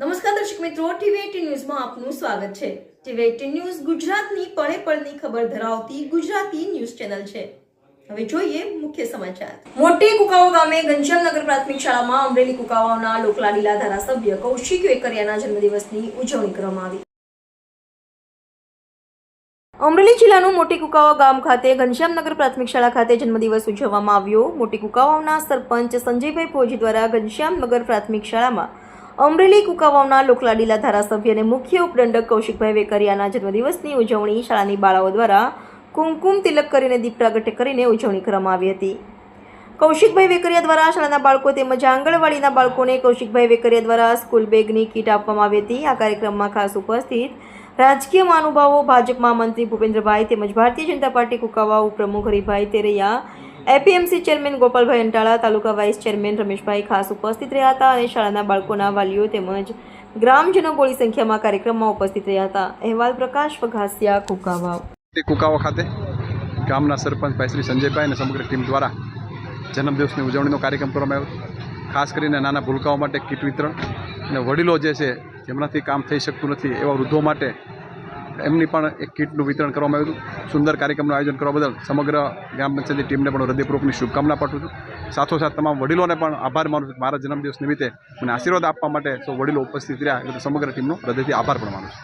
નમસ્કાર દર્શક મિત્રો ટીવી ન્યૂઝમાં આપનું સ્વાગત છે. ટીવી એટીન ન્યૂઝ ગુજરાતની પળે પળની ખબર ધરાવતી ગુજરાતી ન્યૂઝ ચેનલ છે. હવે જોઈએ મુખ્ય સમાચાર. મોટી કુકાવો ગામે ઘનશ્યામનગર પ્રાથમિક શાળામાં અમરેલી કુકાવાના લોકલાડીલા ધારાસભ્ય કૌશિક વેકરિયાના જન્મદિવસની ઉજવણી કરવામાં આવી. અમરેલી જિલ્લાનું મોટી કુકાવા ગામ ખાતે ઘનશ્યામ નગર પ્રાથમિક શાળા ખાતે જન્મદિવસ ઉજવવામાં આવ્યો. મોટી કુકાવાવના સરપંચ સંજયભાઈ ફોજી દ્વારા ઘનશ્યામ નગર પ્રાથમિક શાળામાં અમરેલી કુકાવાવના લોકલાડીલા ધારાસભ્ય મુખ્ય ઉપદંડક કૌશિકભાઈ વેકરિયાના જન્મદિવસની ઉજવણી શાળાની બાળાઓ દ્વારા કુમકુમ તિલક કરીને દીપ પ્રાગટ્ય કરીને ઉજવણી કરવામાં આવી હતી. કૌશિકભાઈ વેકરિયા દ્વારા શાળાના બાળકો તેમજ આંગણવાડીના બાળકોને કૌશિકભાઈ વેકરિયા દ્વારા સ્કૂલ બેગની કીટ આપવામાં આવી હતી. આ કાર્યક્રમમાં ખાસ ઉપસ્થિત રાજકીય મહાનુભાવો ભાજપમાં મંત્રી ભૂપેન્દ્રભાઈ તેમજ ભારતીય જનતા પાર્ટી કુકાવા પ્રમુખ Haribhai Teraiya APMC chairman Gopalbhai Antala, taluka vice chairman Rameshbhai ખાસ ઉપસ્થિત રહ્યા હતા અને શાળાના બાળકોના વાલીઓ તેમજ ગ્રામજનો બોડી સંખ્યામાં કાર્યક્રમમાં ઉપસ્થિત રહ્યા હતા. અહેવાલ પ્રકાશ વઘાસિયા કુકાવાવ. કુકાવા ખાતે ગામના સરપંચ ભાઈ શ્રી સંજયભાઈ અને સમગ્ર ટીમ દ્વારા જન્મદિવસની ઉજવણીનો કાર્યક્રમ કરવામાં આવ્યો ખાસ કરીને નાના ભૂલકાઓ માટે કીટ વિતરણ અને વડીલો જે છે, જેમનાથી કામ થઈ શકતું નથી એવા વૃદ્ધો માટે એમની પણ એક કીટનું વિતરણ કરવામાં આવ્યું હતું. સુંદર કાર્યક્રમનું આયોજન કરવા બદલ સમગ્ર ગ્રામ પંચાયતની ટીમને પણ હૃદયપૂર્વકની શુભકામના પાઠવું છું. સાથોસાથ તમામ વડીલોને પણ આભાર માનું છું મારા જન્મદિવસ નિમિત્તે મને આશીર્વાદ આપવા માટે સૌ વડીલો ઉપસ્થિત રહ્યા. એટલે સમગ્ર ટીમનો હૃદયથી આભાર પણ માનું છું.